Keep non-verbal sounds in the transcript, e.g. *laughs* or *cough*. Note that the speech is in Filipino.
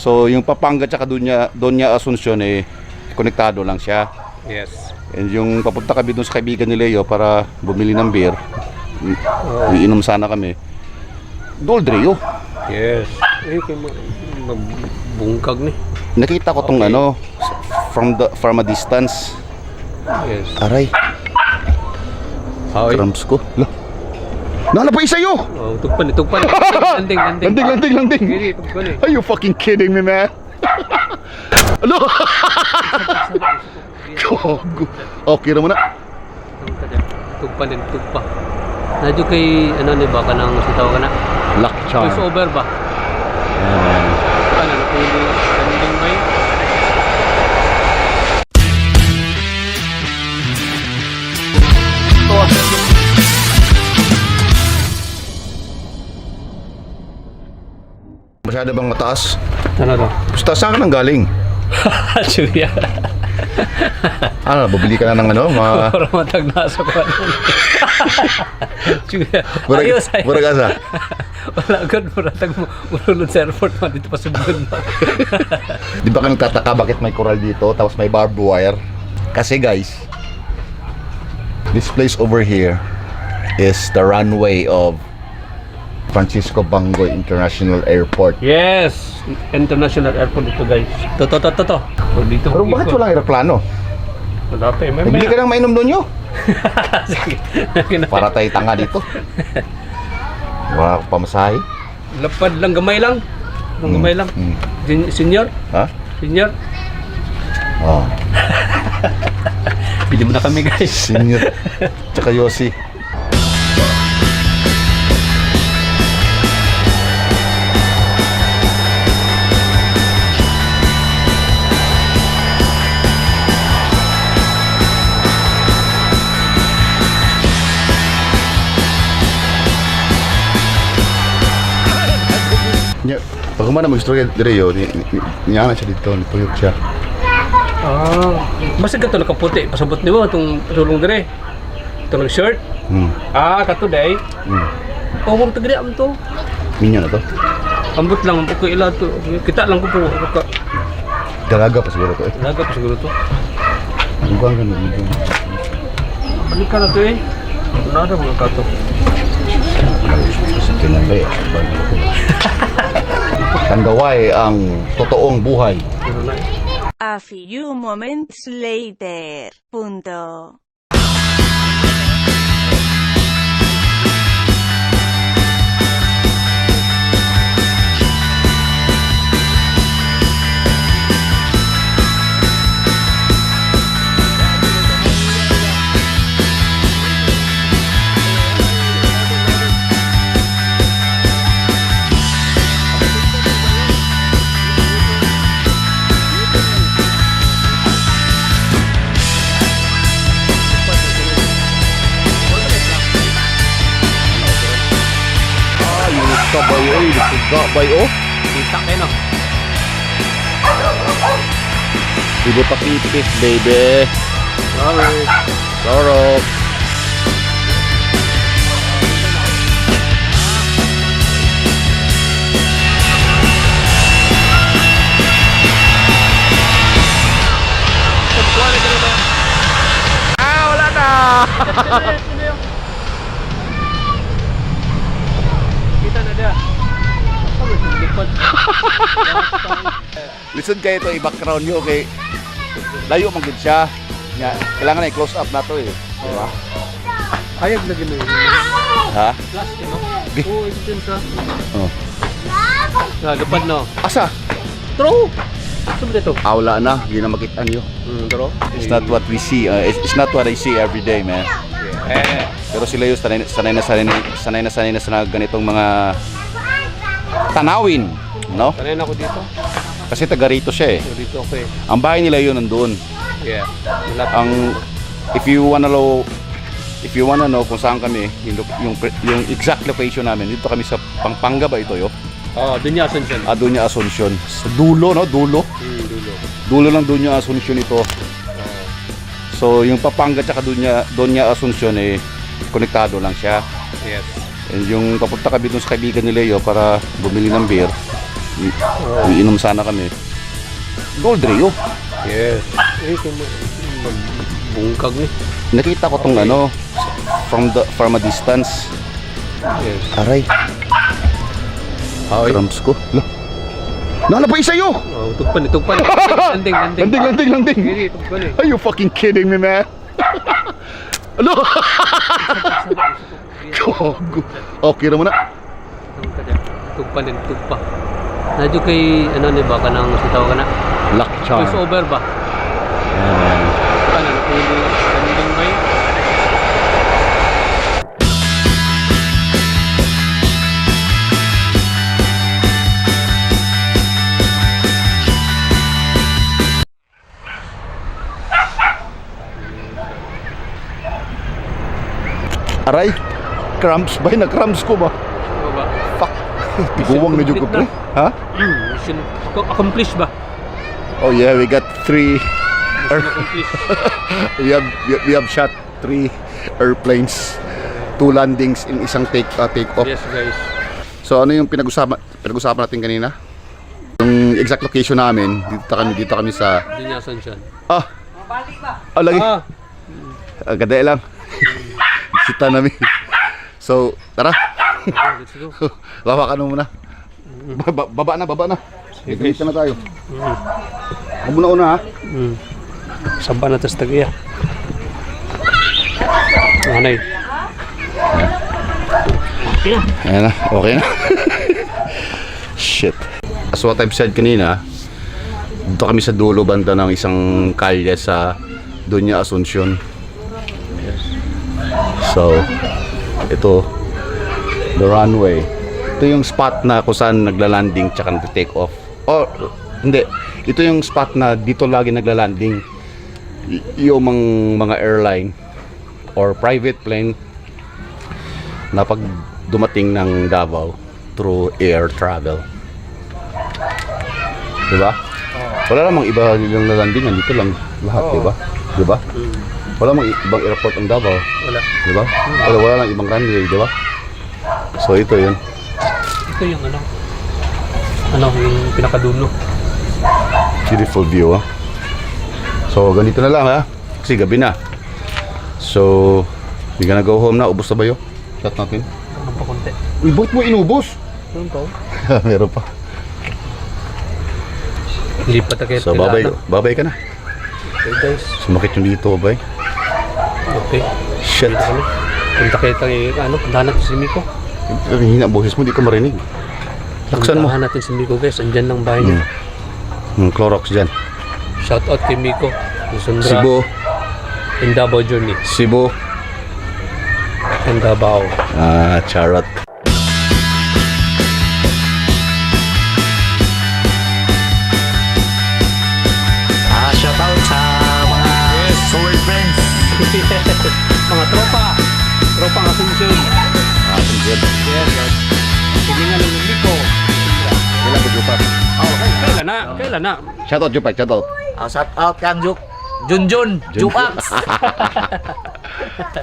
So yung Pampanga tsaka Doña, Doña Asuncion eh, konektado lang siya. Yes. And yung papunta kami dun sa kaibigan ni Leo para bumili ng beer. I- Iinom sana kami. Doldrio. Yes. Eh, magbungkag ni. Nakita ko tong ano from the from a distance. Yes. Aray, Ay. cramps ko. Lah. Nana pa isa yo. Oh, tugpan ni, tugpan. *laughs* Landing, landing. Landing, landing, landing. Gini, tugpan ni. Are you fucking kidding me, man? *laughs* Ano? *laughs* Gago. Okay na. Tugpan din, tugpa. Nadyo kay, ano ni ba, kanang sitaw ka na? Luck charm. Voice over ba? Masyado bang mataas? Ano to? Basta saan ka nang galing? *laughs* Julia. Ano, bubili ka na ng ano? Mga... *laughs* Para matag na sa kwan. *laughs* Julia. Murag, Ayos, ayos. murag asa? Wala agad, maratag mo. Ululod sa airport mo, dito pa subod mo. Di ba ka nagtataka bakit may coral dito tapos may barbed wire? Kasi guys, this place over here is the runway of Francisco Bangoy International Airport. yes! International airport dito guys. To, to, to, to, to. O, dito. Pero bakit walang aeroplano? Wala pa eh. May, Bili ka ng mainom doon *laughs* para tayo tanga dito. *laughs* Wala akong pamasahe. Lapad lang, gamay lang. Lang gamay lang. Mm. Sen- Senior? Ha? Senior? *laughs* Oh, Bili mo na kami guys. senior. Tsaka Yossi. Nya, pag kumana mo istorya dire yo, ni ni- niya na siya dito, ni tuyok siya. Ah, basta gato nakaputi. Pasabot ni mo itong sulong dire. Itong shirt. Hmm. Ah, kato day. Hmm. Oh, huwag tagri am to. Minyo na to. Ambot lang ko ila to. Kita lang ko po. Ka. Dalaga pa siguro to eh. Laga pa siguro to. Bukan kan. Ano ka na to eh? Nada mga kato. Sa kinabay. Tanggaway ang totoong buhay. A few moments later. Punto. Oy, kabay oh. Kita kayo no. Ibo pakipis, baby. Sorry. Loro. Ah, wala na. *laughs* Listen kayo ito, i-background nyo kay layo man gid siya. Nya, kailangan na i-close up na to eh. Di ba? Ayag mo yun. Ha? Plastic no? Oo, ito din sa... Oh. Ah, lipad no. Asa? True! Saan dito? Ah, wala na. Hindi na makita nyo. Hmm, true. It's not what we see. uh, it's, it's not what I see every day, man. Eh, Pero sila yung sanay, sanay na sanay, na- sanay na sanay na sa ganitong mga tanawin, no? sanay na ako dito. Kasi taga rito siya eh. So, dito ako eh. Ang bahay nila yun nandun. Yeah. Wala. Ang if you wanna know if you wanna know kung saan kami, yung, yung, yung exact location namin, dito kami sa Pampanga ba ito yo? Oh, dun niya Asuncion. Ah, Dunya Asuncion. Sa dulo, no? Dulo. Hmm, dulo. Dulo ng Dunya Asuncion ito. So, yung Pampanga tsaka Dunya, Dunya Asuncion eh, konektado lang siya. Yes. And yung papunta kami dun sa kaibigan ni Leo para bumili ng beer. Iinom sana kami. Gold Rio. Yes. Eh, bungkag ni. Nakita ko tong ano from the from a distance. Yes. Aray, Ay. cramps ko. Lo. Nala pa isa yo. Oh, tugpan, tugpan. *laughs* Landing, landing. Landing, landing, landing. Hindi, tugpan eh. Are you fucking kidding me, man? *laughs* Ano? *laughs* Gago. Okay na mo na. Tugpan din, tugpa. Nadyo kay, ano ni ba, kanang sitaw ka na? Luck charm. Voice over ba? Ayan. Ano, pwede, landing ba yun? Aray, cramps ba? Na-cramps ko ba? Ba? Tiguwang na dyan ko, pre. Ha? Hmm, mission ac- accomplished ba? Oh yeah, we got three. Mission accomplished. *laughs* We have, we have, shot three airplanes. Two landings in isang take uh, take off. yes, guys. So ano yung pinag-usapan pinag-usapan natin kanina? Yung exact location namin, dito kami dito kami sa Dinyasan siya. ah. Ah, lagi. Ah, Ah, ganda lang. *laughs* Kita namin. So, tara. Let's go. Lawakan mo muna. Baba, baba na, baba na. Sige, na tayo. Mm. Ako muna una ha. Mm. Samba na tas tagiya. Anay. Ayan na, okay na. *laughs* Shit. As what I've said kanina, dito kami sa dulo banda ng isang kalye sa Dunya Asuncion. So, ito, the runway. Ito yung spot na kung saan nagla-landing tsaka nag-take off. Or, hindi. Ito yung spot na dito lagi nagla-landing. Yung mga, mga airline or private plane na pag dumating ng Davao through air travel. Diba? Wala namang iba yung nalandingan dito lang lahat, diba? Diba? Wala namang ibang airport ang Davao, Wala. diba? Wala, wala lang ibang runway, diba? So ito yun. Ito yung ano. Ano, yung pinakadulo. Beautiful view, ah. So, ganito na lang, ha? Kasi gabi na. So, we gonna go home na. Ubus na ba yun? Shot natin. Ano pa konti. Uy, ba't mo inubos? Ano pa? Meron pa. Lipat na kayo. So, babay, babay ka na. Okay guys. Sumakit yung dito, babay. Okay. Shit. Punta kayo tayo, ano, puntahan natin si Miko. Ang hina boses mo, di ka marinig. Laksan mo. Puntahan natin si Miko guys. Andyan lang bahay niya. Yung Clorox dyan. Shout out kay Miko. Sundra. Cebu. In Davao Journey. Cebu. And Davao. Ah, charot. Ah, shoutout sa mga sword friends. *laughs* kailan na? Kailan na? Shoutout, Jupak, shoutout. Ah, shoutout kang Juk. Junjun, Jupax. *laughs*